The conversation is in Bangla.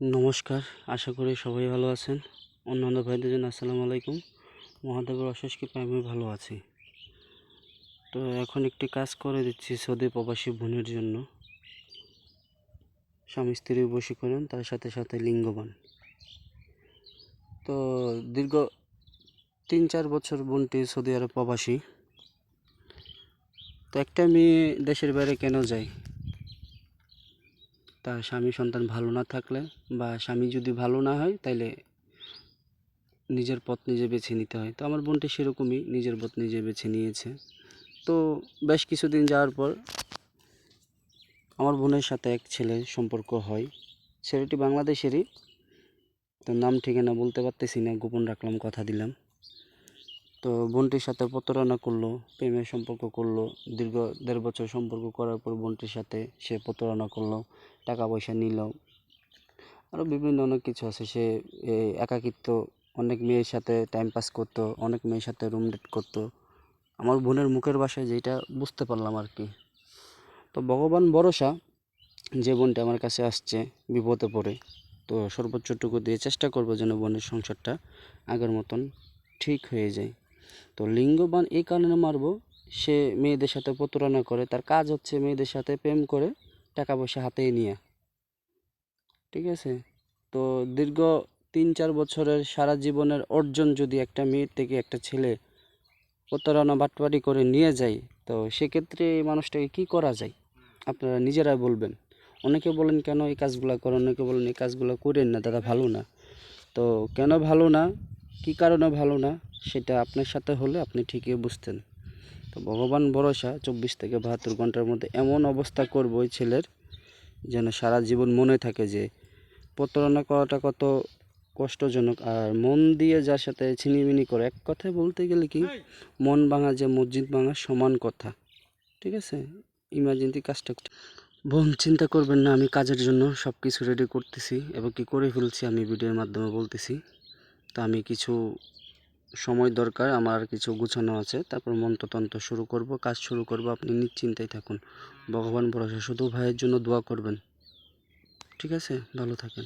নমস্কার, আশা করি সবাই ভালো আছেন। অন্যান্য ভাইদের জন্য আসসালামু আলাইকুম। মহাদেবের অশেষ কৃপায় আমি ভালো আছি। তো এখন একটি কাজ করে দিচ্ছি সৌদি প্রবাসী বোনের জন্য। স্বামী স্ত্রী বশীকরণ তার সাথে সাথে লিঙ্গবান। তো দীর্ঘ তিন চার বছর বোনটি সৌদি আরব প্রবাসী। তো একটা মেয়ে দেশের বাইরে কেন যায়? তার স্বামী সন্তান ভালো না থাকলে বা স্বামী যদি ভালো না হয়, তাইলে নিজের পথ নিজে বেছে নিতে হয়। তো আমার বোনটি সেরকমই নিজের পথ নিজে বেছে নিয়েছে। তো বেশ কিছুদিন যাওয়ার পর আমার বোনের সাথে এক ছেলের সম্পর্ক হয়। ছেলেটি বাংলাদেশেরই, তো নাম ঠিকানা বলতে পারতেছি না, গোপন রাখলাম, কথা দিলাম। তো বোনটির সাথে প্রতারণা করল, প্রেমের সম্পর্ক করল, দীর্ঘ দেড় বছর সম্পর্ক করার পর বোনটির সাথে সে প্রতারণা করল, টাকা পয়সা নিল। আরও বিভিন্ন অনেক কিছু আছে, সে একাকিত্ব, অনেক মেয়ের সাথে টাইম পাস করতো, অনেক মেয়ের সাথে রুম ডেট করতো। আমার বোনের মুখের বাসায় যেটা বুঝতে পারলাম আর কি। তো ভগবান ভরসা যে বোনটা আমার কাছে আসছে বিপদে পড়ে, তো সর্বোচ্চটুকু দিয়ে চেষ্টা করব যেন বোনের সংসারটা আগের মতন ঠিক হয়ে যায়। তো লিঙ্গবান এই কারণে মারবো। সে মেয়েদের সাথে প্রতারণা করে, তার কাজ হচ্ছে মেয়েদের সাথে প্রেম করে টাকা পয়সা হাতেই নিয়ে। ঠিক আছে? তো দীর্ঘ তিন চার বছরের সারা জীবনের অর্জন যদি একটা মেয়ের থেকে একটা ছেলে প্রতারণা বাটপারি করে নিয়ে যায়, তো সেক্ষেত্রে এই মানুষটাকে কি করা যায়? আপনারা নিজেরাই বলবেন। অনেকে বলেন, কেন এই কাজগুলো করেন? অনেকে বলেন, এই কাজগুলো করেন না, দাদা ভালো না। তো কেন ভালো না? কি কারণে ভালো না? সেটা আপনার সাথে হলে আপনি ঠিকই বুঝতেন। তো ভগবান ভরসা চব্বিশ থেকে বাহাত্তর ঘণ্টার মধ্যে এমন অবস্থা করব ওই ছেলের যেন সারা জীবন মনে থাকে যে প্রতারণা করাটা কত কষ্টজনক আর মন দিয়ে যার সাথে ছিনিমিনি করে এক কথায় বলতে গেলে কি মন ভাঙা যে মসজিদ ভাঙা সমান কথা ঠিক আছে? ইমার্জেন্সি কাজটা বোন চিন্তা করবেন না আমি কাজের জন্য সব কিছু রেডি করতেছি এবং কি করে ফেলছি আমি ভিডিওর মাধ্যমে বলতেছি। তো আমি কিছু সময় দরকার, আমার কিছু গুছানো আছে। তারপর মন্ত্রতন্ত্র শুরু করব, কাজ শুরু করব, আপনি নিশ্চিন্তায় থাকুন। ভগবান ভরসা, শুধু ভাইয়ের জন্য দোয়া করবেন। ঠিক আছে? ভালো থাকেন।